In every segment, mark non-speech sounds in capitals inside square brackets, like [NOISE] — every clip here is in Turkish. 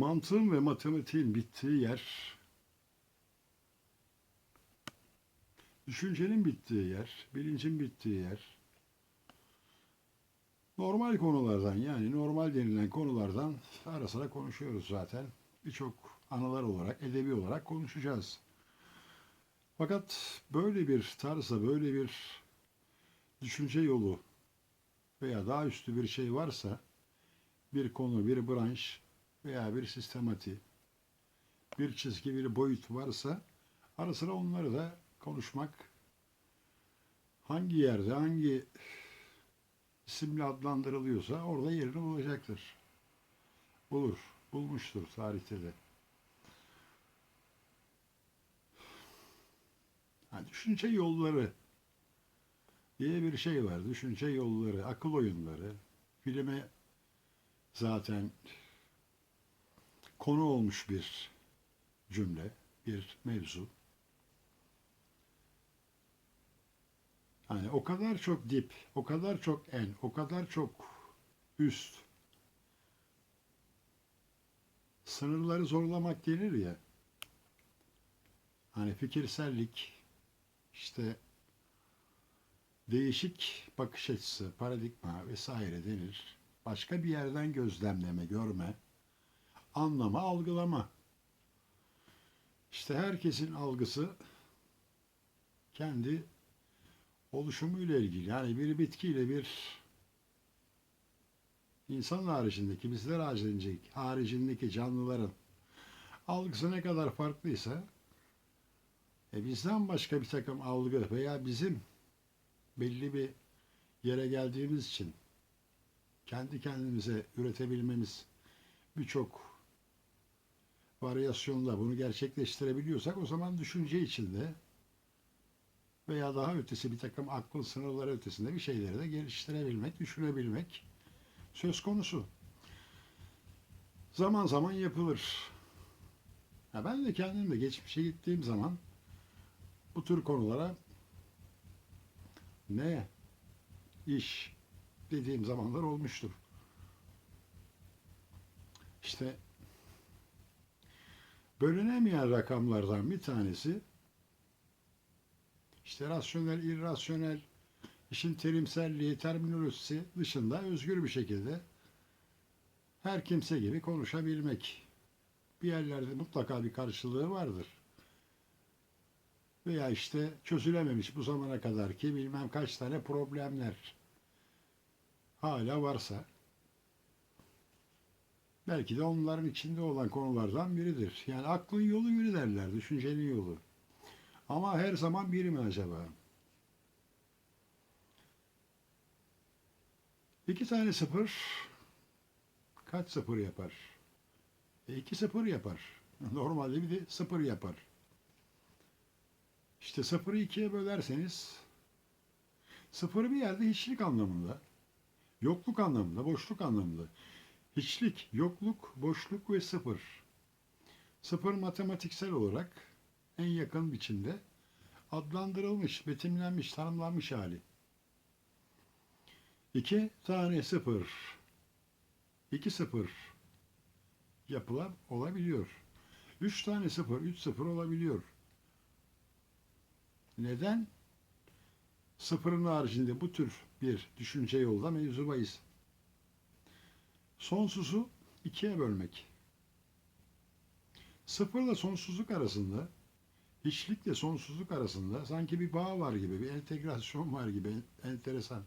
Mantığın ve matematiğin bittiği yer, düşüncenin bittiği yer, bilincin bittiği yer, normal konulardan yani normal denilen konulardan ara sıra konuşuyoruz zaten. Birçok anılar olarak, edebi olarak konuşacağız. Fakat böyle bir tarzda, böyle bir düşünce yolu veya daha üstü bir şey varsa bir konu, bir branş veya bir sistemati, bir çizgi, bir boyut varsa ara sıra onları da konuşmak hangi yerde, hangi isimle adlandırılıyorsa orada yerini bulacaktır. Bulur, bulmuştur tarihte de. Ha, düşünce yolları diye bir şey var. Düşünce yolları, akıl oyunları. Filme zaten konu olmuş bir cümle, bir mevzu. Hani o kadar çok dip, o kadar çok en, o kadar çok üst. Sınırları zorlamak denir ya. Hani fikirsellik, işte değişik bakış açısı, paradigma vesaire denir. Başka bir yerden gözlemleme, görme, anlama, algılama. İşte herkesin algısı kendi oluşumuyla ilgili. Yani bir bitkiyle bir insan haricindeki, bizler haricindeki, haricindeki canlıların algısı ne kadar farklıysa e bizden başka bir takım algı veya bizim belli bir yere geldiğimiz için kendi kendimize üretebilmemiz birçok varyasyonla bunu gerçekleştirebiliyorsak o zaman düşünce içinde veya daha ötesi bir takım aklın sınırları ötesinde bir şeyleri de geliştirebilmek, düşünebilmek söz konusu. Zaman zaman yapılır. Ya ben de kendim de geçmişe gittiğim zaman bu tür konulara ne iş dediğim zamanlar olmuştur. İşte bölünemeyen rakamlardan bir tanesi işte rasyonel, irrasyonel, işin terimselliği, terminolojisi dışında özgür bir şekilde her kimse gibi konuşabilmek. Bir yerlerde mutlaka bir karşılığı vardır. Veya işte çözülememiş bu zamana kadar ki bilmem kaç tane problemler hala varsa belki de onların içinde olan konulardan biridir. Yani aklın yolu yürü derler, düşüncenin yolu. Ama her zaman biri mi acaba? İki tane sıfır kaç sıfır yapar? E iki sıfır yapar. [LAUGHS] Normalde bir de sıfır yapar. İşte sıfırı ikiye bölerseniz sıfır bir yerde hiçlik anlamında, yokluk anlamında, boşluk anlamında. Hiçlik, yokluk, boşluk ve sıfır. Sıfır matematiksel olarak en yakın biçimde adlandırılmış, betimlenmiş, tanımlanmış hali. İki tane sıfır, iki sıfır yapılan olabiliyor. Üç tane sıfır, üç sıfır olabiliyor. Neden? Sıfırın haricinde bu tür bir düşünce yolda mevzu bahis. Sonsuzu ikiye bölmek. Sıfırla sonsuzluk arasında, hiçlikle sonsuzluk arasında sanki bir bağ var gibi, bir entegrasyon var gibi enteresan.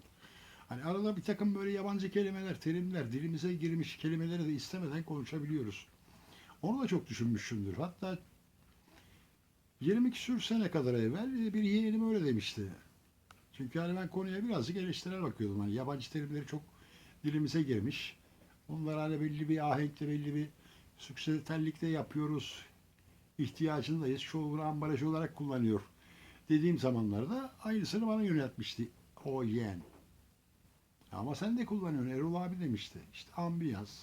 Hani arada bir takım böyle yabancı kelimeler, terimler, dilimize girmiş kelimeleri de istemeden konuşabiliyoruz. Onu da çok düşünmüşümdür. Hatta 20 küsür sene kadar evvel bir yeğenim öyle demişti. Çünkü hani ben konuya birazcık eleştirel bakıyordum. Hani yabancı terimleri çok dilimize girmiş. Bunlar hani belli bir ahenkle, belli bir sükseterlikte yapıyoruz. İhtiyacındayız. Çoğunu ambalaj olarak kullanıyor. Dediğim zamanlarda aynısını bana yöneltmişti o yeğen. Ama sen de kullanıyorsun Erol abi demişti. İşte ambiyans.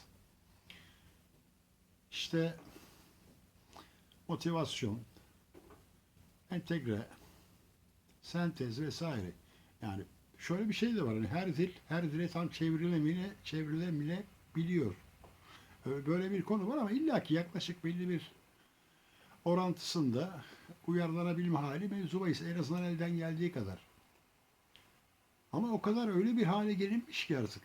İşte motivasyon, entegre, sentez vesaire. Yani şöyle bir şey de var. Hani her dil, her dile tam çevrilemine, çevrilemeyebiliyor. böyle bir konu var ama illaki yaklaşık belli bir orantısında uyarlanabilme hali mevzu bahis. En azından elden geldiği kadar. Ama o kadar öyle bir hale gelinmiş ki artık.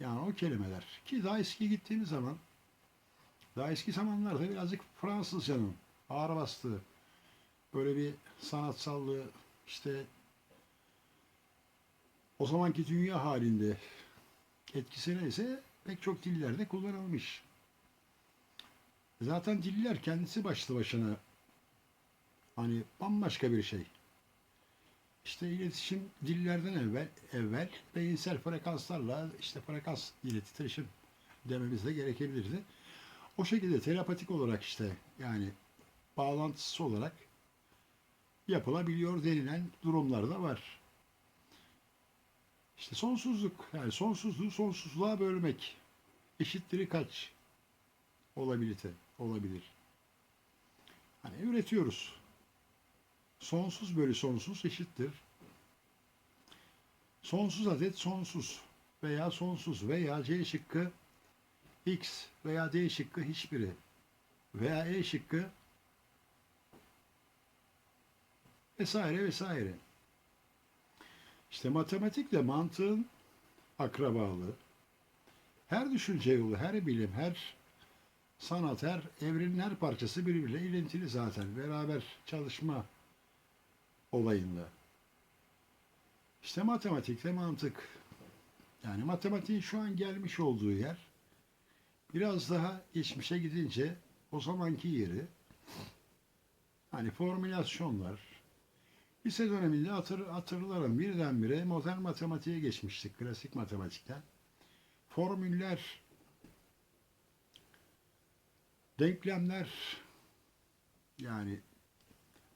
Yani o kelimeler. Ki daha eski gittiğimiz zaman daha eski zamanlarda birazcık Fransızcanın ağır bastığı böyle bir sanatsallığı işte o zamanki dünya halinde etkisi neyse pek çok dillerde kullanılmış. Zaten diller kendisi başlı başına hani bambaşka bir şey. İşte iletişim dillerden evvel evvel beyinsel frekanslarla işte frekans iletişim dememiz de gerekebilirdi. O şekilde terapatik olarak işte yani bağlantısı olarak yapılabiliyor denilen durumlar da var. İşte sonsuzluk yani sonsuzluğu sonsuzluğa bölmek eşittir kaç olabilite olabilir. Hani üretiyoruz. Sonsuz bölü sonsuz eşittir. Sonsuz adet sonsuz veya sonsuz veya C şıkkı X veya D şıkkı hiçbiri veya E şıkkı vesaire vesaire. İşte matematikle mantığın akrabalığı, her düşünce yolu, her bilim, her sanat, her evrenin her parçası birbiriyle ilintili zaten. Beraber çalışma olayında. İşte matematikle mantık. Yani matematiğin şu an gelmiş olduğu yer biraz daha geçmişe gidince o zamanki yeri hani formülasyonlar lise döneminde hatır, hatırlarım birdenbire modern matematiğe geçmiştik klasik matematikten. Formüller denklemler yani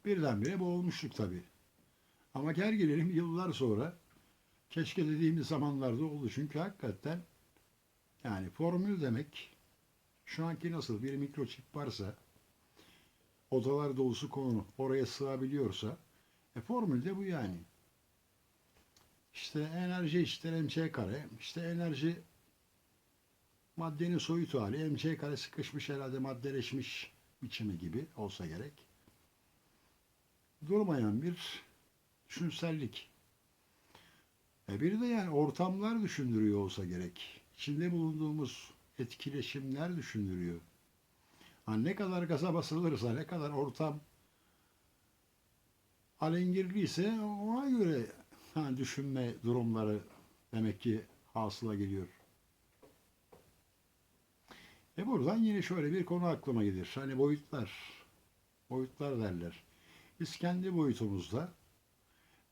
birdenbire boğulmuştuk tabii. Ama gel gelelim yıllar sonra keşke dediğimiz zamanlarda oldu. Çünkü hakikaten yani formül demek şu anki nasıl bir mikroçip varsa odalar dolusu konu oraya sığabiliyorsa e formül de bu yani. İşte enerji eşittir mc kare. İşte enerji maddenin soyut hali. mc kare sıkışmış herhalde maddeleşmiş biçimi gibi olsa gerek. Durmayan bir düşünsellik. E bir de yani ortamlar düşündürüyor olsa gerek. İçinde bulunduğumuz etkileşimler düşündürüyor. Hani ne kadar gaza basılırsa, ne kadar ortam alengirliyse ona göre ha, düşünme durumları demek ki hasıla geliyor. E buradan yine şöyle bir konu aklıma gelir. Hani boyutlar, boyutlar derler. Biz kendi boyutumuzda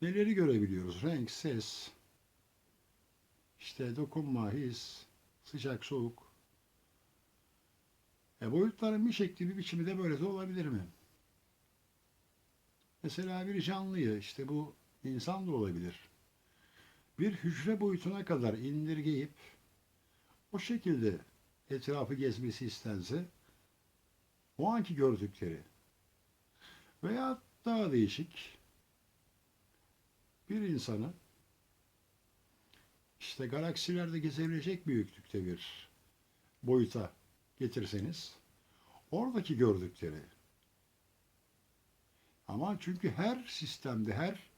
neleri görebiliyoruz? Renk, ses, işte dokunma, his, sıcak, soğuk. E boyutların bir şekli, bir biçimi de böyle de olabilir mi? Mesela bir canlıyı, işte bu insan da olabilir. Bir hücre boyutuna kadar indirgeyip o şekilde etrafı gezmesi istense o anki gördükleri veya daha değişik bir insanı işte galaksilerde gezebilecek büyüklükte bir boyuta getirseniz oradaki gördükleri ama çünkü her sistemde her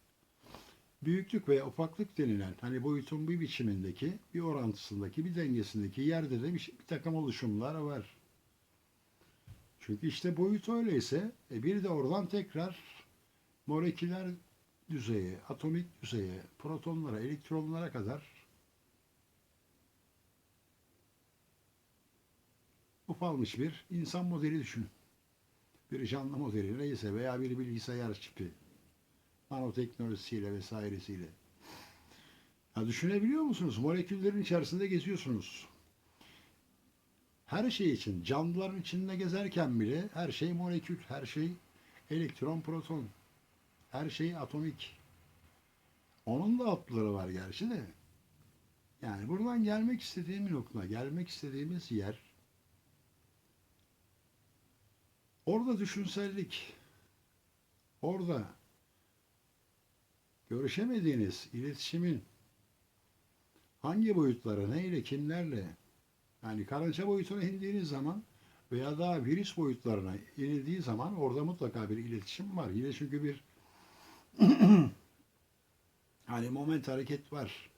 büyüklük veya ufaklık denilen hani boyutun bir biçimindeki, bir orantısındaki, bir dengesindeki yerde de bir, bir takım oluşumlar var. Çünkü işte boyut öyleyse e bir de oradan tekrar moleküler düzeye, atomik düzeye, protonlara, elektronlara kadar ufalmış bir insan modeli düşünün. Bir canlı modeli neyse veya bir bilgisayar çipi nanoteknolojisiyle vesairesiyle. Ya düşünebiliyor musunuz? Moleküllerin içerisinde geziyorsunuz. Her şey için, canlıların içinde gezerken bile her şey molekül, her şey elektron, proton, her şey atomik. Onun da altları var gerçi de. Yani buradan gelmek istediğim nokta, gelmek istediğimiz yer orada düşünsellik, orada görüşemediğiniz iletişimin hangi boyutlara, neyle, kimlerle Yani karınca boyutuna indiğiniz zaman veya daha virüs boyutlarına inildiği zaman orada mutlaka bir iletişim var. Yine çünkü bir [CLEARS THROAT] hani moment hareket var.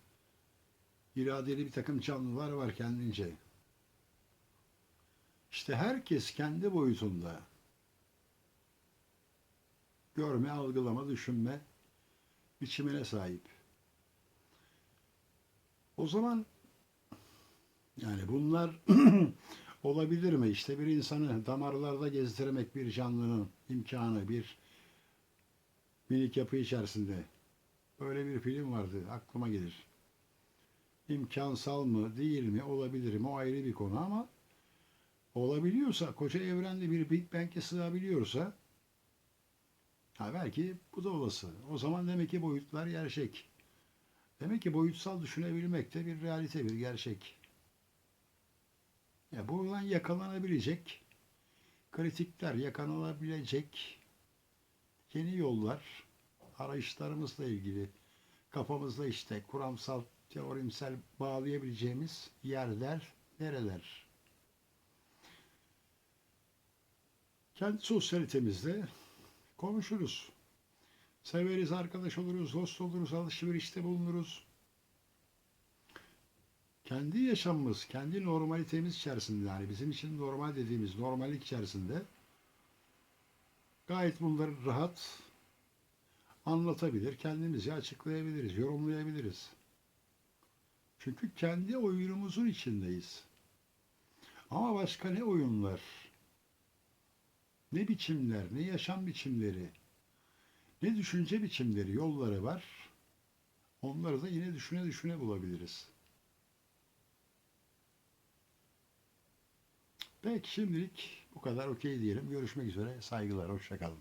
İradeli bir takım canlılar var kendince. İşte herkes kendi boyutunda görme, algılama, düşünme biçimine sahip. O zaman yani bunlar [CLEARS THROAT] olabilir mi? İşte bir insanı damarlarda gezdirmek bir canlının imkanı, bir minik yapı içerisinde. Böyle bir film vardı, aklıma gelir. İmkansal mı, değil mi, olabilir mi? O ayrı bir konu ama olabiliyorsa, koca evrende bir Big Bang'e sığabiliyorsa ha belki bu da olası. O zaman demek ki boyutlar gerçek. Demek ki boyutsal düşünebilmek de bir realite, bir gerçek. Ya buradan yakalanabilecek kritikler, yakalanabilecek yeni yollar arayışlarımızla ilgili kafamızda işte kuramsal, teorimsel bağlayabileceğimiz yerler nereler? Kendi sosyalitemizde konuşuruz. Severiz, arkadaş oluruz, dost oluruz, alışverişte bulunuruz. Kendi yaşamımız, kendi normalitemiz içerisinde yani bizim için normal dediğimiz normallik içerisinde gayet bunları rahat anlatabilir, kendimizi açıklayabiliriz, yorumlayabiliriz. Çünkü kendi oyunumuzun içindeyiz. Ama başka ne oyunlar, ne biçimler, ne yaşam biçimleri, ne düşünce biçimleri, yolları var. Onları da yine düşüne düşüne bulabiliriz. Peki şimdilik bu kadar okey diyelim. Görüşmek üzere. Saygılar. Hoşçakalın.